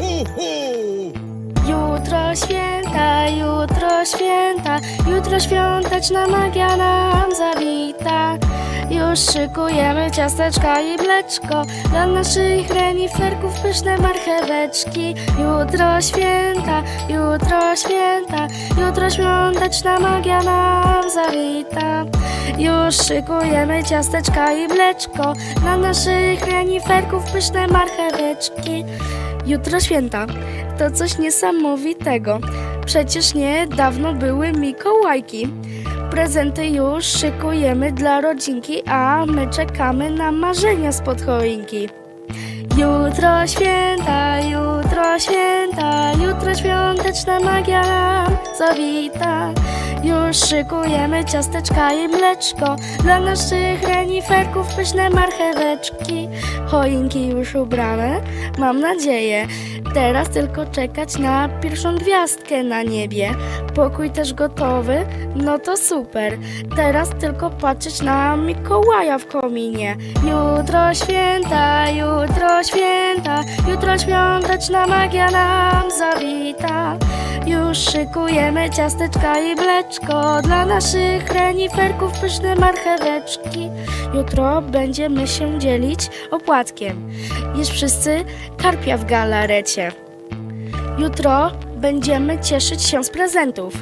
ho, ho! Jutro święta, jutro święta, jutro świąteczna magia nam zawita. Już szykujemy ciasteczka i mleczko Dla naszych reniferków pyszne marcheweczki Jutro święta, jutro święta Jutro świąteczna magia nam zawita Już szykujemy ciasteczka i mleczko Dla naszych reniferków pyszne marcheweczki Jutro święta to coś niesamowitego. Przecież niedawno były Mikołajki. Prezenty już szykujemy dla rodzinki, a my czekamy na marzenia spod choinki. Jutro święta, jutro święta, jutro świąteczna magia zawita. Już szykujemy ciasteczka i mleczko. Dla naszych reniferków pyszne marcheweczki. Choinki już ubrane, mam nadzieję. Teraz tylko czekać na pierwszą gwiazdkę na niebie. Pokój też gotowy, no to super. Teraz tylko patrzeć na Mikołaja w kominie. Jutro święta, jutro święta Jutro świąteczna magia nam zawita. Już szykujemy ciasteczka i mleczko Dla naszych reniferków pyszne marcheweczki. Jutro będziemy się dzielić opłatkiem. Jeść wszyscy karpia w galarecie. Jutro będziemy cieszyć się z prezentów.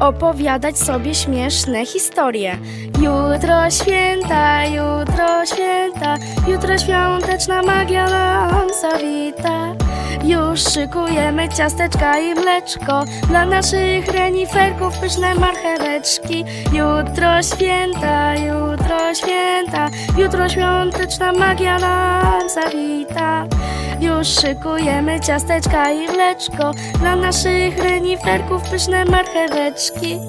Opowiadać sobie śmieszne historie. Jutro święta, jutro święta, jutro świąteczna magia nam zawita. Szykujemy ciasteczka i mleczko dla naszych reniferków pyszne marcheweczki. Jutro święta, jutro święta, jutro świąteczna magia nam zawita. Już szykujemy ciasteczka i mleczko Dla naszych reniferków pyszne marcheweczki